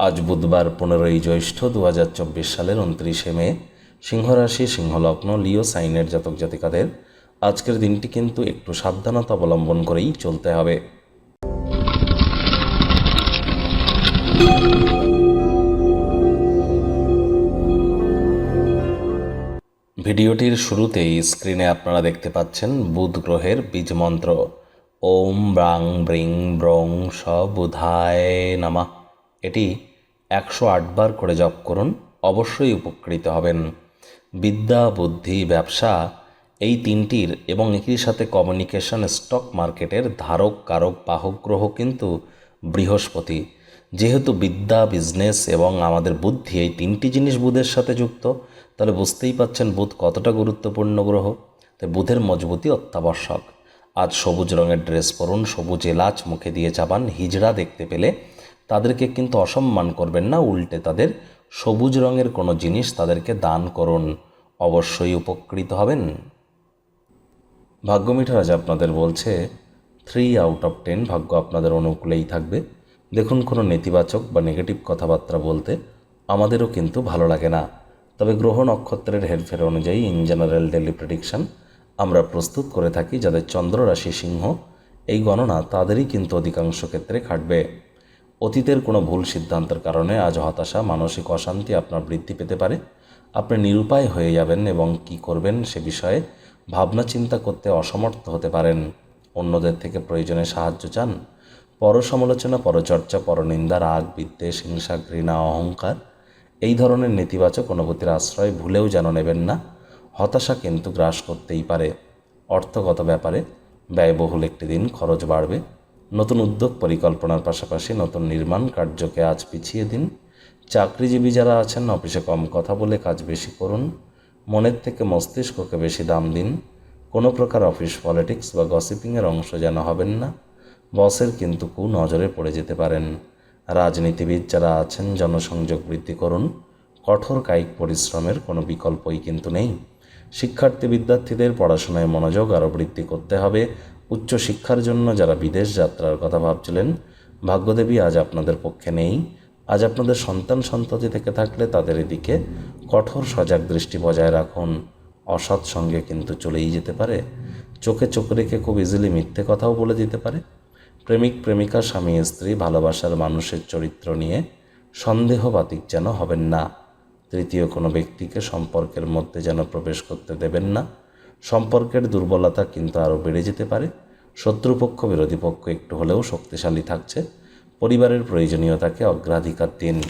আজ বুধবার পনেরোই জ্যৈষ্ঠ দু হাজার চব্বিশ সালের উনত্রিশে মে, সিংহরাশি, সিংহলগ্ন, লিও সাইনের জাতক জাতিকাদের আজকের দিনটি কিন্তু একটু সাবধানতা অবলম্বন করেই চলতে হবে। ভিডিওটির শুরুতেই স্ক্রিনে আপনারা দেখতে পাচ্ছেন বুধ গ্রহের বীজ মন্ত্র। ওম ব্রাং ব্রিং ব্রং স বুধায় নামা। এটি একশো আটবার করে জপ করুন, অবশ্যই উপকৃত হবেন। বিদ্যা, বুদ্ধি, ব্যবসা এই তিনটির এবং একই সাথে কমিউনিকেশন স্টক মার্কেটের ধারক, কারক, বাহক, গ্রহ কিন্তু বৃহস্পতি। যেহেতু বিদ্যা বিজনেস এবং আমাদের বুদ্ধি এই তিনটি জিনিস বুধের সাথে যুক্ত, তাহলে বুঝতেই পাচ্ছেন বুধ কতটা গুরুত্বপূর্ণ গ্রহ। তাই বুধের মজবুতি অত্যাবশ্যক। আজ সবুজ রঙের ড্রেস পরুন, সবুজ এলাচ মুখে দিয়ে চাবান হিজড়া দেখতে পেলে তাদেরকে কিন্তু অসম্মান করবেন না, উল্টে তাদের সবুজ রঙের কোনো জিনিস তাদেরকে দান করুন, অবশ্যই উপকৃত হবেন। ভাগ্য মিঠার আজ আপনাদের বলছে থ্রি আউট অফ টেন ভাগ্য আপনাদের অনুকূলেই থাকবে। দেখুন কোনো নেতিবাচক বা নেগেটিভ কথাবার্তা বলতে আমাদেরও কিন্তু ভালো লাগে না। তবে গ্রহ নক্ষত্রের হেরফের অনুযায়ী ইন জেনারেল ডেলি প্রেডিকশন আমরা প্রস্তুত করে থাকি যাদের চন্দ্র রাশি সিংহ, এই গণনা তাদেরই কিন্তু অধিকাংশ ক্ষেত্রে খাটবে। অতীতের কোনো ভুল সিদ্ধান্তের কারণে আজ হতাশা, মানসিক অশান্তি আপনার বৃদ্ধি পেতে পারে। আপনি নিরুপায় হয়ে যাবেন এবং কি করবেন সে বিষয়ে ভাবনা চিন্তা করতে অসমর্থ হতে পারেন। অন্যদের থেকে প্রয়োজনে সাহায্য চান। পর সমালোচনা পরচর্চা, পরনিন্দা, রাগ, বিদ্বেষ, হিংসা, ঘৃণা, অহংকার এই ধরনের নেতিবাচক অনুভূতির আশ্রয় ভুলেও যেন নেবেন না। হতাশা কিন্তু গ্রাস করতেই পারে। অর্থগত ব্যাপারে ব্যয়বহুল একটি দিন খরচ বাড়বে। নতুন উদ্যোগ পরিকল্পনার পাশাপাশি নতুন নির্মাণ কার্যকে আজ পিছিয়ে দিন। চাকরিজীবী যারা আছেন, অফিসে কম কথা বলে কাজ বেশি করুন। মনের থেকে মস্তিষ্ককে বেশি দাম দিন। কোনো প্রকার অফিস পলিটিক্স বা গসিপিংয়ের অংশ যেন হবেন না। বসের কিন্তু কু নজরে পড়ে যেতে পারেন। রাজনীতিবিদ যারা আছেন, জনসংযোগ বৃদ্ধি করুন। কঠোর কায়িক পরিশ্রমের কোনো বিকল্পই কিন্তু নেই। শিক্ষার্থী বিদ্যার্থীদের পড়াশোনায় মনোযোগ আরও বৃদ্ধি করতে হবে। উচ্চ শিক্ষার জন্য যারা বিদেশ যাত্রার কথা ভাবছিলেন, ভাগ্যদেবী আজ আপনাদের পক্ষে নেই। আজ আপনাদের সন্তান সন্ততি থেকে থাকলে তাদের এদিকে কঠোর সজাগ দৃষ্টি বজায় রাখুন। অসৎ সঙ্গে কিন্তু চলেই যেতে পারে। চোখে চোখ রেখে খুব ইজিলি মিথ্যে কথাও বলে দিতে পারে। প্রেমিক, প্রেমিকা, স্বামী, স্ত্রী, ভালোবাসার মানুষের চরিত্র নিয়ে সন্দেহবাতিক যেন হবেন না। তৃতীয় কোনো ব্যক্তিকে সম্পর্কের মধ্যে যেন প্রবেশ করতে দেবেন না। সম্পর্কের দুর্বলতা কিন্তু আরও বেড়ে যেতে পারে। শত্রুপক্ষ, বিরোধী পক্ষ একটু হলেও শক্তিশালী থাকছে। পরিবারের প্রয়োজনীয়তাকে অগ্রাধিকার দিন